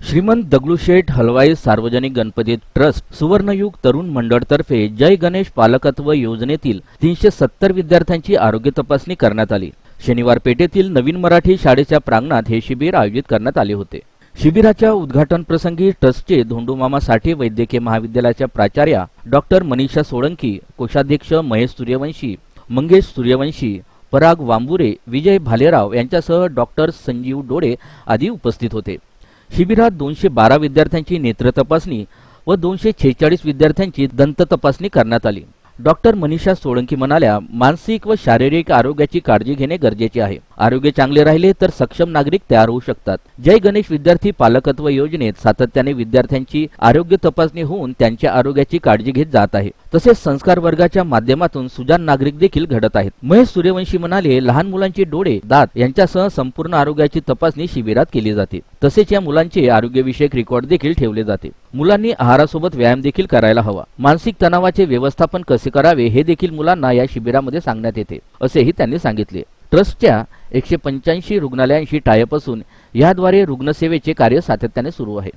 श्रीमंत दगडूशेठ हलवाई सार्वजनिक गणपती ट्रस्ट सुवर्णयुग तरुण मंडळतर्फे जय गणेश पालकत्व योजनेतील तीनशे सत्तर विद्यार्थ्यांची आरोग्य तपासणी करण्यात आली. शनिवार पेठेतील नवीन मराठी शाळेच्या प्रांगणात हे शिबिर आयोजित करण्यात आले होते. शिबिराच्या उद्घाटन प्रसंगी ट्रस्टचे धोंडूमामा साठे वैद्यकीय महाविद्यालयाच्या प्राचार्या डॉक्टर मनीषा सोळंकी कोषाध्यक्ष महेश सूर्यवंशी मंगेश सूर्यवंशी पराग वांबुरे विजय भालेराव यांच्यासह डॉक्टर संजीव डोळे आदी उपस्थित होते. शिबिरात दोनशे बारा विद्यार्थ्यांची नेत्र तपासणी व दोनशे छेचाळीस विद्यार्थ्यांची दंत तपासणी करण्यात आली. डॉक्टर मनीषा सोळंकी म्हणाल्या मानसिक व शारीरिक आरोग्याची काळजी घेणे गरजेचे आहे. आरोग्य चांगले राहिले तर सक्षम नागरिक तयार होऊ शकतात. जय गणेश विद्यार्थी पालकत्व योजनेत सातत्याने विद्यार्थ्यांची आरोग्य तपासणी होऊन त्यांच्या आरोग्याची काळजी घेत जात आहे. तसेच संस्कार वर्गाच्या माध्यमातून सुजान नागरिक देखील घडत आहेत. महेश सूर्यवंशी म्हणाले लहान मुलांचे डोळे दात यांच्यासह संपूर्ण आरोग्याची तपासणी शिबिरात केली जाते. तसेच या मुलांचे आरोग्यविषयक रेकॉर्ड देखील ठेवले जाते. मुलांनी आहारासोबत व्यायाम देखील करायला हवा. मानसिक तणावाचे व्यवस्थापन कसे करावे हे देखील मुलांना या शिबिरामध्ये सांगण्यात येते. असेही त्यांनी सांगितले. ट्रस्टच्या एकशे पंच्याऐंशी रुग्णालयांशी टायप असून याद्वारे रुग्णसेवेचे कार्य सातत्याने सुरू आहे.